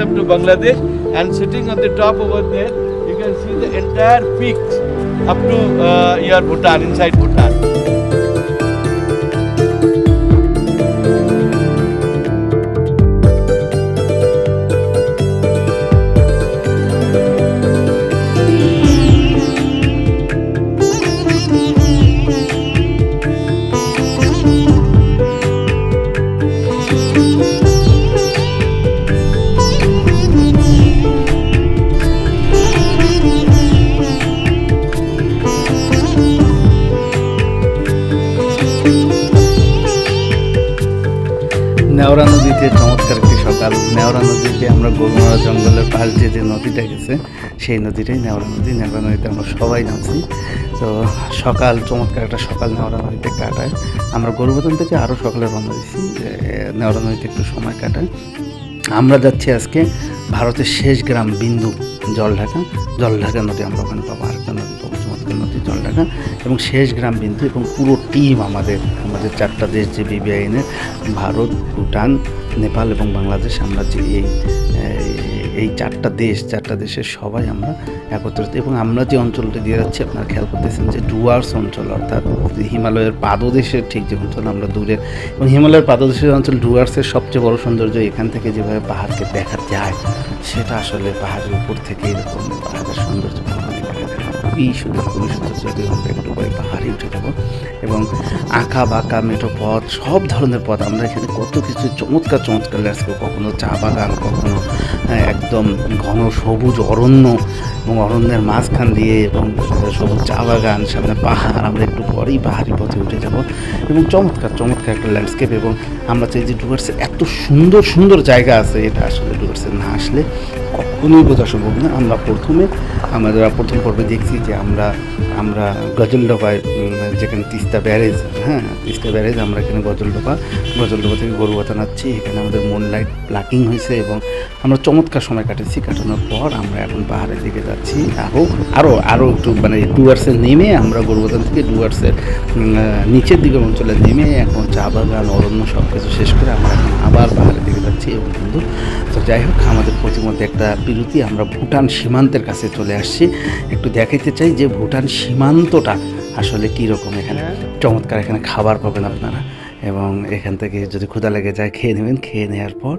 them to Bangladesh. And sitting on the top over there, you can see the entire peaks up to uh, your Bhutan, inside Bhutan. Neora নদীতে চমৎকার একটি সকাল। নেওড়া নদীতে আমরা গরুমারা জঙ্গলের পাশ দিয়ে যে নদীটা গেছে, সেই নদীটাই নেওড়া নদী। নেওড়া নদীতে আমরা সবাই নামছি। তো সকাল, চমৎকার একটা সকাল নেওড়া নদীতে কাটায়। আমরা গরুবাদন থেকে আরও সকালে রওনা দিচ্ছি যে নেওড়া নদীতে একটু সময় কাটায়। আমরা যাচ্ছি আজকে ভারতের শেষ গ্রাম বিন্দু, জলঢাকা। জলঢাকা নদী আমরা ওখানে পাবো, আরেকটা নদী। চমৎকার নদী এবং শেষ গ্রাম বিন্দু এবং পুরো টিম আমাদের আমাদের চারটা দেশ যে বিবিআইনের ভারত, ভুটান, নেপাল এবং বাংলাদেশ, আমরা যে এই এই চারটা দেশ, চারটা দেশের সবাই আমরা একত্রিত। এবং আমরা যে অঞ্চলটা দিয়ে যাচ্ছি, আপনারা খেয়াল করতেছেন যে ডুয়ার্স অঞ্চল, অর্থাৎ হিমালয়ের পাদদেশের ঠিক যে অঞ্চল আমরা দূরে, এবং হিমালয়ের পাদদেশের অঞ্চল ডুয়ার্সের সবচেয়ে বড় সৌন্দর্য এখান থেকে যেভাবে পাহাড়কে দেখা যায়, সেটা আসলে পাহাড়ের উপর থেকে খুবই সুন্দর খুবই সুন্দর যদি আমরা একটু করে পাহাড়ে উঠে যাব। এবং আঁকা বাঁকা, মেঠো পথ, সব ধরনের পথ আমরা এখানে কত কিছু চমৎকার চমৎকার ল্যান্ডস্কেপ কখনো চা বাগান, কখনো একদম ঘন সবুজ, অরণ্য এবং অরণ্যের মাঝখান দিয়ে এবং সবুজ চা বাগান সামনে পাহাড়, আমরা একটু পরেই পাহাড়ি পথে উঠে যাব। এবং চমৎকার চমৎকার একটা ল্যান্ডস্কেপ এবং আমরা চাই যে ডুয়ার্সে এত সুন্দর সুন্দর জায়গা আছে, এটা আসলে ডুয়ার্সে না আসলে কখনোই বোঝা সম্ভব না। আমরা প্রথমে, আমরা প্রথম পর্বে দেখছি যে আমরা আমরা গজলডোবায় যেখানে তিস্তা ব্যারেজ হ্যাঁ তিস্তা ব্যারেজ, আমরা এখানে গজলডোবা গজলডোবা থেকে গরুবাতা নাচ্ছি, এখানে আমাদের মুন লাইট প্লাকিং হয়েছে এবং আমরা চমৎকার সময় কাটাচ্ছি, কাটানোর পর আমরা এখন পাহাড়ের দিকে যাচ্ছি। আরও আরও আরও একটু মানে ডুয়ার্সে নেমে আমরা গরুবাতান থেকে ডুয়ার্সের নিচের দিকের অঞ্চলে নেমে এখন চা বাগান, অরণ্য সব কিছু শেষ করে আমরা এখন আবার পাহাড়ের দিকে যাচ্ছি এবং বন্ধু, তো যাই হোক, আমাদের প্রতিমধ্যে একটা বিরতি, আমরা ভুটান সীমান্তের কাছে চলে আসছি। একটু দেখাইতে চাই যে ভুটান সীমান্তটা আসলে কীরকম এখানে। চমৎকার এখানে খাবার পাবেন আপনারা। এবং এখান থেকে যদি ক্ষুধা লেগে যায়, খেয়ে নেবেন। খেয়ে নেওয়ার পর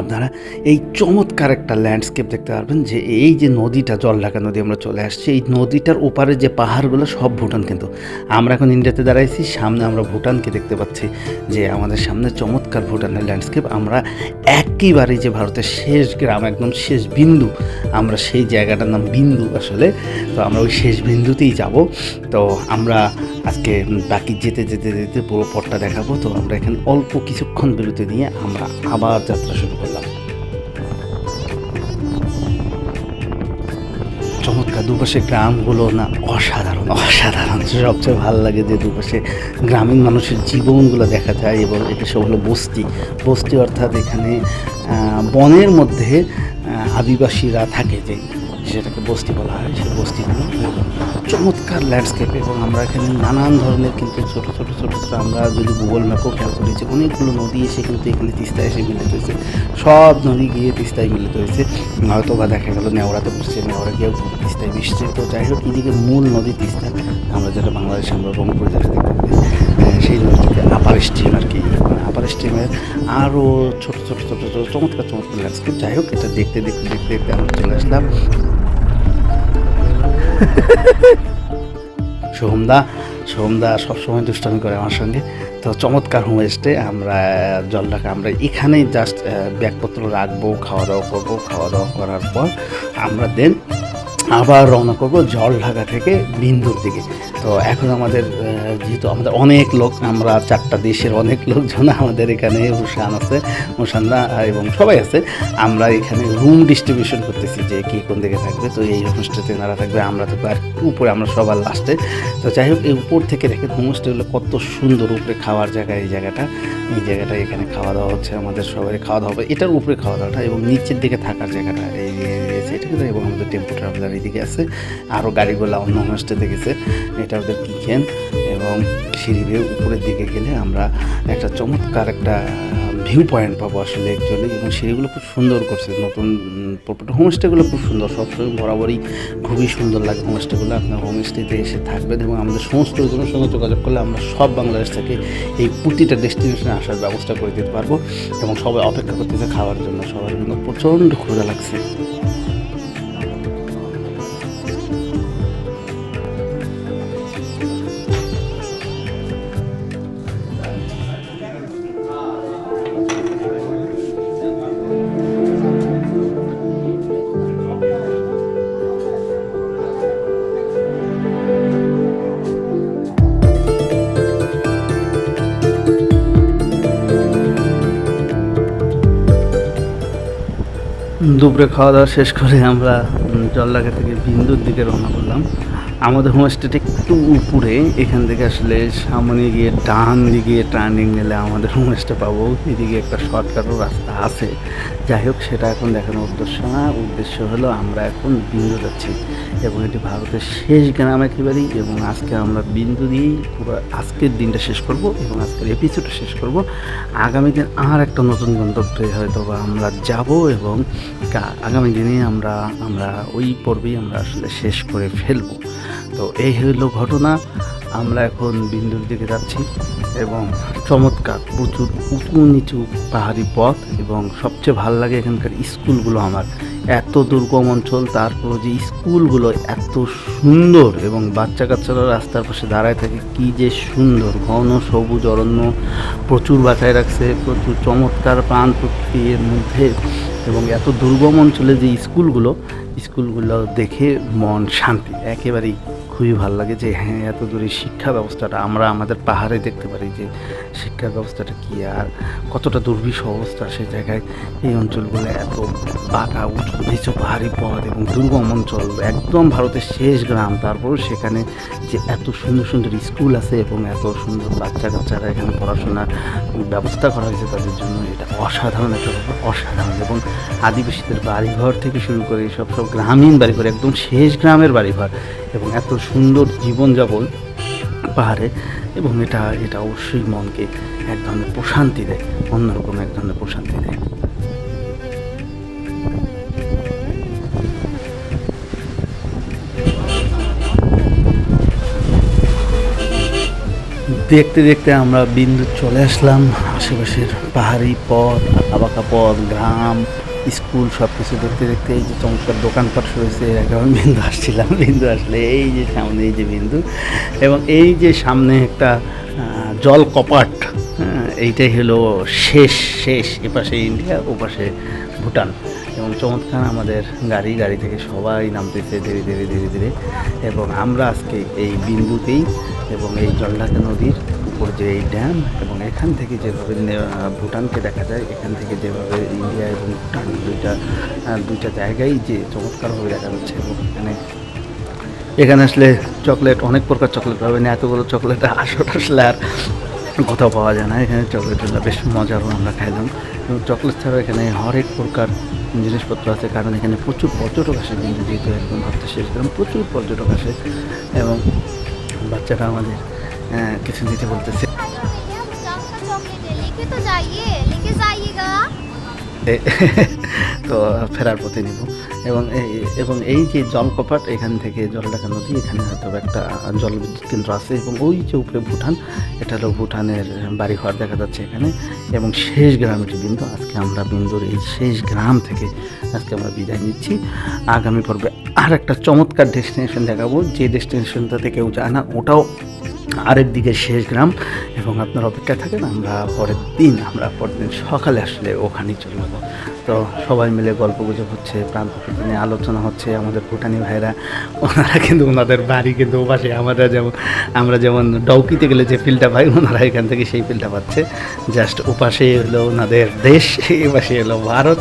আপনারা এই চমৎকার একটা ল্যান্ডস্কেপ দেখতে পারবেন যে এই যে নদীটা জলঢাকা নদী আমরা চলে আসছি। এই নদীটার ওপারে যে পাহাড়গুলো সব ভুটান কিন্তু। আমরা এখন ইন্ডিয়াতে দাঁড়াইছি, সামনে আমরা ভুটানকে দেখতে পাচ্ছি যে আমাদের সামনে চমৎকার ভুটানের ল্যান্ডস্কেপ আমরা একেবারে যে ভারতের শেষ গ্রাম, একদম শেষ বিন্দু, আমরা সেই জায়গাটার নাম বিন্দু আসলে। তো আমরা ওই শেষ বিন্দুতেই যাব। তো আমরা আজকে বাকি যেতে যেতে যেতে পুরো পথটা দেখাবো। তো আমরা এখানে অল্প কিছুক্ষণ বিরতি নিয়ে আমরা আবার যাত্রা শুরু করলাম চমৎকার দুপাশে গ্রামগুলো না অসাধারণ। অসাধারণ। সবচেয়ে ভালো লাগে যে দুপাশে গ্রামীণ মানুষের জীবনগুলো দেখা যায় এবং এটা সব হলো বস্তি। বস্তি অর্থাৎ এখানে আহ, বনের মধ্যে আদিবাসীরা থাকে যে। সেটাকে বস্তি বলা হয়, সেই বস্তিগুলো চমৎকার ল্যান্ডস্কেপ এবং আমরা এখানে নানান ধরনের কিন্তু ছোট ছোট ছোট ছোট আমরা যদি গুগল ম্যাপও খেয়াল করি যে অনেকগুলো নদী এসে কিন্তু এখানে তিস্তায় এসে মিলিত হয়েছে। সব নদী গিয়ে তিস্তায় মিলিত হয়েছে। হয়তো বা দেখা গেলো নেওড়াতে বসছে নেওড়া গিয়েও তিস্তায় মিশছে। তো যাই হোক, এদিকে মূল নদী তিস্তা। আমরা যেটা বাংলাদেশে, আমরা ব্রহ্মপুর যেটা দেখতে পাই সেই নদীকে আপার স্ট্রিম আর কি। মানে আপার স্ট্রিমের আরও ছোট ছোট ছোট ছোট, চমৎকার চমৎকার ল্যান্ডস্কেপ যাই হোক, এটা দেখতে দেখতে দেখতে দেখতে আমরা চলে আসলাম। সোহমদা সোহমদা সবসময় দুষ্টামি করে আমার সঙ্গে। তো চমৎকার হোম স্টে আমরা জল ঢাকা আমরা এখানেই জাস্ট ব্যাগপত্র রাখব খাওয়া দাওয়া করব। খাওয়া দাওয়া করার পর আমরা দেন আবার রওনা করব জল ঢাকা থেকে বিন্দুর দিকে। তো এখন আমাদের যেহেতু আমাদের অনেক লোক, আমরা চারটা দেশের অনেক লোকজন আমাদের এখানে হুসান আছে হুসানদা এবং সবাই আছে। আমরা এখানে রুম ডিস্ট্রিবিউশন করতেছি যে কে কোন দিকে থাকবে। তো এই হোমস্টেতে এনারা থাকবে, আমরা থাকব আর উপরে আমরা সবার লাস্টে তো যাই হোক, এই উপর থেকে দেখেন হোমস্টেগুলো কত সুন্দর উপরে খাওয়ার জায়গা এই জায়গাটা। এই জায়গাটা এখানে খাওয়া দাওয়া হচ্ছে আমাদের সবাই খাওয়া দাওয়া হবে। এটার উপরে খাওয়া দাওয়াটা এবং নিচের দিকে থাকার জায়গাটা, এই এটা এবং আমাদের টেম্পো ট্রাভেলার এদিকে আছে। আরও গাড়িগুলো অন্য হোমস্টেতে গেছে এটা ওদের কিচেন এবং সিঁড়ি বেয়ে উপরের দিকে গেলে আমরা একটা চমৎকার একটা ভিউ পয়েন্ট পাবো আসলে অ্যাকচুয়ালি এবং সিঁড়িগুলো খুব সুন্দর করছে। নতুন প্রপার্টি হোমস্টেগুলো খুব সুন্দর। সবসময় বরাবরই খুবই সুন্দর লাগে হোমস্টেগুলো আপনার হোমস্টেতে এসে থাকবেন এবং আমাদের সমস্ত লোকজনের সঙ্গে যোগাযোগ করলে আমরা সব বাংলাদেশ থেকে এই প্রতিটা ডেস্টিনেশনে আসার ব্যবস্থা করে দিতে পারব এবং সবাই অপেক্ষা করতেছে খাওয়ার জন্য। সবার জন্য প্রচণ্ড ক্ষুধা লাগছে। দুপুরে খাওয়া দাওয়া শেষ করে আমরা উম, থেকে বিন্দুর দিকে রওনা করলাম। আমাদের হোমস্টেটা একটু উপরে এখান থেকে আসলে সামনে গিয়ে ডান দিকে টার্নিং নিলে আমাদের হোমস্টে পাবো। এদিকে একটা শর্টকাটও রাস্তা আছে। যাই হোক, সেটা এখন দেখানোর উদ্দেশ্য না। উদ্দেশ্য হলো আমরা এখন বিন্দু যাচ্ছি এবং এটি ভারতের শেষ গ্রাম একেবারেই এবং আজকে আমরা বিন্দু দিয়েই পুরো আজকের দিনটা শেষ করব এবং আজকের এপিসোডটা শেষ করব। আগামী দিন আর একটা নতুন গন্তব্যে হয়তো বা আমরা যাব এবং আগামী দিনে আমরা আমরা ওই পর্বেই আমরা আসলে শেষ করে ফেলব। তো এই হলো ঘটনা। আমরা এখন বিন্দুর দিকে যাচ্ছি এবং চমৎকার প্রচুর উঁচু নিচু পাহাড়ি পথ এবং সবচেয়ে ভালো লাগে এখানকার স্কুলগুলো আমার। এত দুর্গম অঞ্চল তারপর যে স্কুলগুলো এত সুন্দর এবং বাচ্চা কাচ্চারা রাস্তার পাশে দাঁড়ায় থাকে, কি যে সুন্দর। ঘন, সবুজ, অরণ্য প্রচুর বাঁচায় রাখছে, প্রচুর চমৎকার প্রাণ প্রকৃতির মধ্যে এবং এত দুর্গম অঞ্চলে যে স্কুলগুলো স্কুলগুলো দেখে মন শান্তি, একেবারেই খুবই ভালো লাগে যে হ্যাঁ এত দূরে শিক্ষা ব্যবস্থাটা আমরা আমাদের পাহাড়ে দেখতে পারি যে, শিক্ষা ব্যবস্থাটা কী আর কতটা দুর্বিষহ অবস্থা সেই জায়গায়। এই অঞ্চলগুলো এত বাঁকা, উঁচু, নিচু পাহাড়ি পথ এবং দুর্গম অঞ্চল, একদম ভারতের শেষ গ্রাম। তারপর সেখানে যে এত সুন্দর সুন্দর স্কুল আছে এবং এত সুন্দর বাচ্চা কাচ্চারা এখানে পড়াশোনার ব্যবস্থা করা হয়েছে তাদের জন্য, এটা অসাধারণ একটা ব্যাপার অসাধারণ। এবং আদিবাসীদের বাড়িঘর থেকে শুরু করে সব সব গ্রামীণ বাড়িঘর, একদম শেষ গ্রামের বাড়িঘর। এবং এত সুন্দর জীবনযাপন পাহাড়ে এবং এটা এটা অবশ্যই মনকে এক ধরনের প্রশান্তি দেয়, অন্যরকম এক ধরনের প্রশান্তি দেয়। দেখতে দেখতে আমরা বিন্দু চলে আসলাম, আশেপাশের পাহাড়ি পথ আঁকাবাঁকা পথ, গ্রাম স্কুল সব কিছু দেখতে দেখতে এই যে চমৎকার দোকানপাট রয়েছে এর আগে আমি বিন্দু আসছিলাম বিন্দু আসলে এই যে সামনে এই যে বিন্দু। এবং এই যে সামনে একটা জল কপাট হ্যাঁ, এইটাই হলো শেষ শেষ এপাশে ইন্ডিয়া ওপাশে ভুটান। এবং চমৎকার আমাদের গাড়ি গাড়ি থেকে সবাই নামতেছে ধীরে ধীরে ধীরে ধীরে। এবং আমরা আজকে এই বিন্দুতেই এবং এই জলঢাকা নদীর উপর যে এই ড্যাম এবং এখান থেকে যেভাবে ভুটানকে দেখা যায়, এখান থেকে যেভাবে ইন্ডিয়া এবং ভুটান দুইটা দুইটা জায়গায় যে চমৎকারভাবে দেখা যাচ্ছে এবং এখানে এখানে আসলে চকলেট, অনেক প্রকার চকলেট পাবেন। এতগুলো চকলেট আসলে আসলে আর কোথাও পাওয়া যায় না এখানে চকলেটগুলো বেশ মজারও আমরা খাইলাম এবং চকলেট ছাড়াও এখানে হরেক প্রকার জিনিসপত্র আছে। কারণ এখানে প্রচুর পর্যটক আসে কিন্তু যেহেতু একদম ভাবতে শেষ প্রচুর পর্যটক আসে এবং বাচ্চারা আমাদের হ্যাঁ, কিছু নিতে বলতেছে। তো ফেরার পথে নিব। এবং এই এবং এই যে জলকপাট এখান থেকে জলডাকা নদী, এখানে হয়তো একটা জল কেন্দ্র আছে। এবং ওই যে উপরে ভুটান, এটা হলো ভুটানের বাড়ি ঘর দেখা যাচ্ছে এখানে। এবং শেষ গ্রাম এটি বিন্দু। আজকে আমরা বিন্দুর এই শেষ গ্রাম থেকে আজকে আমরা বিদায় নিচ্ছি। আগামী পর্বে আর একটা চমৎকার ডেস্টিনেশন দেখাবো। যে ডেস্টিনেশনটা থেকে কেউ যায় না, ওটাও আরেক দিকে শেষ গ্রাম এবং আপনার অপেক্ষায় থাকেন, আমরা পরের দিন, আমরা পরের দিন সকালে আসলে ওখানেই চলে যাব। তো সবাই মিলে গল্প গুজব হচ্ছে, প্রাণ প্রকৃতি নিয়ে আলোচনা হচ্ছে, আমাদের ভুটানি ভাইরা, ওনারা কিন্তু ওনাদের বাড়ি কিন্তু ওপাশে, আমরা যেমন আমরা যেমন ডৌকিতে গেলে যে ফিলটা পাই, ওনারা এখান থেকে সেই ফিলটা পাচ্ছে। জাস্ট ওপাশে হলো ওনাদের দেশ এই পাশে হলো ভারত।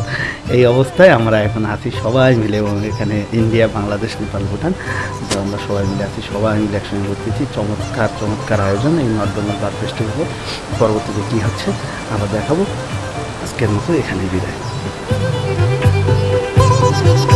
এই অবস্থায় আমরা এখন আছি সবাই মিলে এবং এখানে ইন্ডিয়া, বাংলাদেশ, নেপাল, ভুটান। তো আমরা সবাই মিলে আছি, সবাই মিলে একসঙ্গে করতেছি চমৎকার চমৎকার আয়োজন এই নর্থ বেঙ্গল ফেস্টিভ্যাল। পরবর্তীতে কী হচ্ছে, আমরা দেখাবো। আজকের মতো এখানে বিদায়। Thank you.